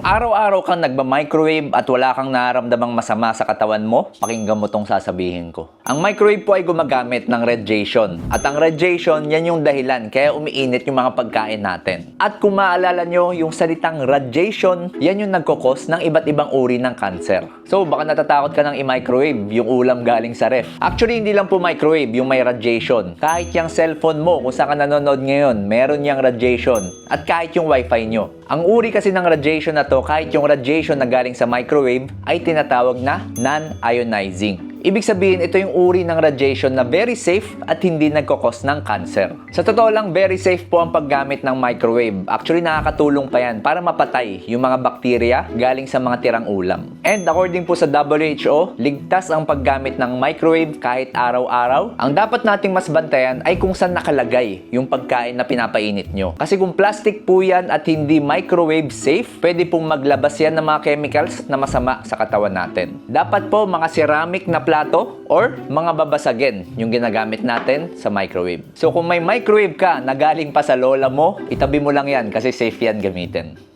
Kung araw-araw kang nagba-microwave at wala kang nararamdamang masama sa katawan mo, pakinggan mo tong sasabihin ko. Ang microwave po ay gumagamit ng radiation. At ang radiation, yan yung dahilan kaya umiinit yung mga pagkain natin. At kung maalala nyo, yung salitang radiation, yan yung nagkokos ng iba't ibang uri ng cancer. So, baka natatakot ka ng i-microwave yung ulam galing sa ref. Actually, hindi lang po microwave yung may radiation. Kahit yung cellphone mo, kung saan ka nanonood ngayon, meron yung radiation. At kahit yung wifi nyo. Ang uri kasi ng radiation na to, kahit yung radiation na galing sa microwave, ay tinatawag na non-ionizing. Ibig sabihin, ito yung uri ng radiation na very safe at hindi nagkakos ng cancer. Sa totoo lang, very safe po ang paggamit ng microwave. Actually, nakakatulong pa yan para mapatay yung mga bakterya galing sa mga tirang ulam. And according po sa WHO, ligtas ang paggamit ng microwave kahit araw-araw. Ang dapat nating mas bantayan ay kung saan nakalagay yung pagkain na pinapainit nyo. Kasi kung plastic po yan at hindi microwave safe, pwede pong maglabas yan ng mga chemicals na masama sa katawan natin. Dapat po mga ceramic na plato or mga babasagin yung ginagamit natin sa microwave. So kung may microwave ka na galing pa sa lola mo, itabi mo lang yan kasi safe yan gamitin.